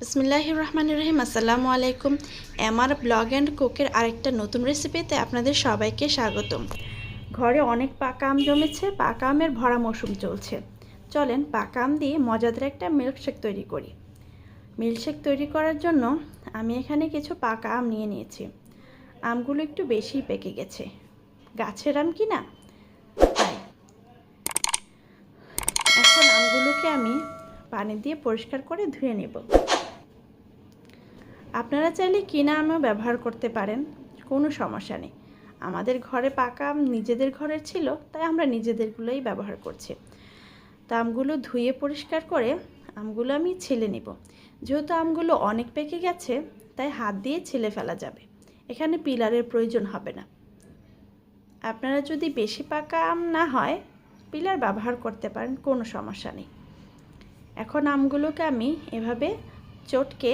বিসমিল্লাহ রহমান রহিম আসসালামু আলাইকুম। আমার ব্লগ অ্যান্ড কুকের আরেকটা নতুন রেসিপিতে আপনাদের সবাইকে স্বাগতম। ঘরে অনেক পাকা আম জমেছে, পাকা আমের ভরা মৌসুম চলছে। চলেন পাকা আম দিয়ে মজাদার একটা মিল্কশেক তৈরি করি। মিল্কশেক তৈরি করার জন্য আমি এখানে কিছু পাকা আম নিয়ে নিয়েছি। আমগুলো একটু বেশি পেকে গেছে। গাছের আম কি না? তাই। এখন আমগুলোকে আমি পানি দিয়ে পরিষ্কার করে ধুয়ে নেব। আপনারা চাইলে কিনা আমও ব্যবহার করতে পারেন, কোনো সমস্যা নেই। আমাদের ঘরে পাকা আম নিজেদের ঘরের ছিল, তাই আমরা নিজেদেরগুলোই ব্যবহার করছি। তা আমগুলো ধুয়ে পরিষ্কার করে আমগুলো আমি ছেলে নিব। যেহেতু আমগুলো অনেক পেকে গেছে, তাই হাত দিয়ে ছেলে ফেলা যাবে। এখানে পিলারের প্রয়োজন হবে না। আপনারা যদি বেশি পাকা আম না হয়, পিলার ব্যবহার করতে পারেন, কোনো সমস্যা নেই। এখন আমগুলোকে আমি এভাবে চটকে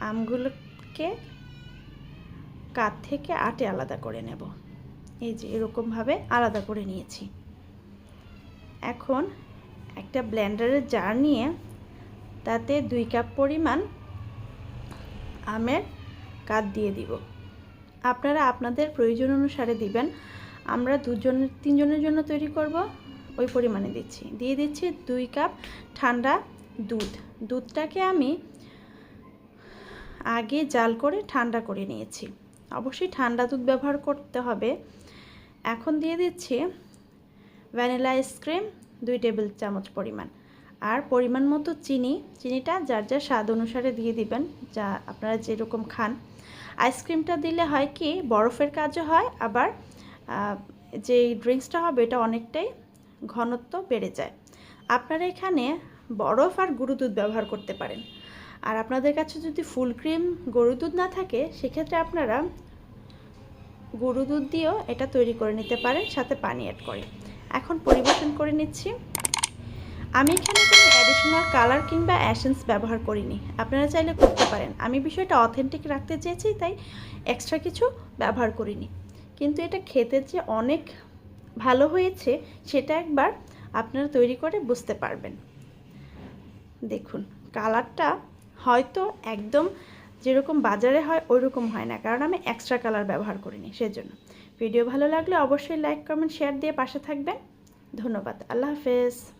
আমগুলোকে কাঠ থেকে আটে আলাদা করে নেব। এই যে, এরকমভাবে আলাদা করে নিয়েছি। এখন একটা ব্লেন্ডারের জার নিয়ে তাতে দুই কাপ পরিমাণ আমের কাঠ দিয়ে দিব। আপনারা আপনাদের প্রয়োজন অনুসারে দিবেন। আমরা দুজনের তিনজনের জন্য তৈরি করব, ওই পরিমাণে দিচ্ছি। দিয়ে দিচ্ছি দুই কাপ ঠান্ডা দুধ। দুধটাকে আমি আগে জাল করে ঠান্ডা করে নিয়েছি। অবশ্যই ঠান্ডা দুধ ব্যবহার করতে হবে। এখন দিয়ে দিচ্ছি ভ্যানিলা আইসক্রিম দুই টেবিল চামচ পরিমাণ। আর পরিমাণ মতো চিনি। চিনিটা যার যার স্বাদ অনুসারে দিয়ে দিবেন, যা আপনারা যেরকম খান। আইসক্রিমটা দিলে হয় কি, বরফের কাজও হয়, আবার যে ড্রিঙ্কসটা হবে এটা অনেকটাই ঘনত্ব বেড়ে যায়। আপনারা এখানে বরফ আর গুঁড়ো দুধ ব্যবহার করতে পারেন। আর আপনাদের কাছে যদি ফুল ক্রিম গরু দুধ না থাকে, সেক্ষেত্রে আপনারা গরু দুধ দিয়েও এটা তৈরি করে নিতে পারেন, সাথে পানি অ্যাড করে। এখন পরিবেশন করে নিচ্ছি। আমি এখানে কোনো অ্যাডিশনাল কালার কিংবা অ্যাসেন্স ব্যবহার করিনি। আপনারা চাইলে করতে পারেন। আমি বিষয়টা অথেন্টিক রাখতে চেয়েছি, তাই এক্সট্রা কিছু ব্যবহার করিনি। কিন্তু এটা খেতে যে অনেক ভালো হয়েছে, সেটা একবার আপনারা তৈরি করে বুঝতে পারবেন। দেখুন কালারটা হয়তো একদম যেরকম বাজারে হয় ওই রকম হয় না। কারণ আমি এক্সট্রা কালার ব্যবহার করিনি, সেজন্য। ভিডিও ভালো লাগলে অবশ্যই লাইক কমেন্ট শেয়ার দিয়ে পাশে থাকবেন। ধন্যবাদ। আল্লাহ হাফেজ।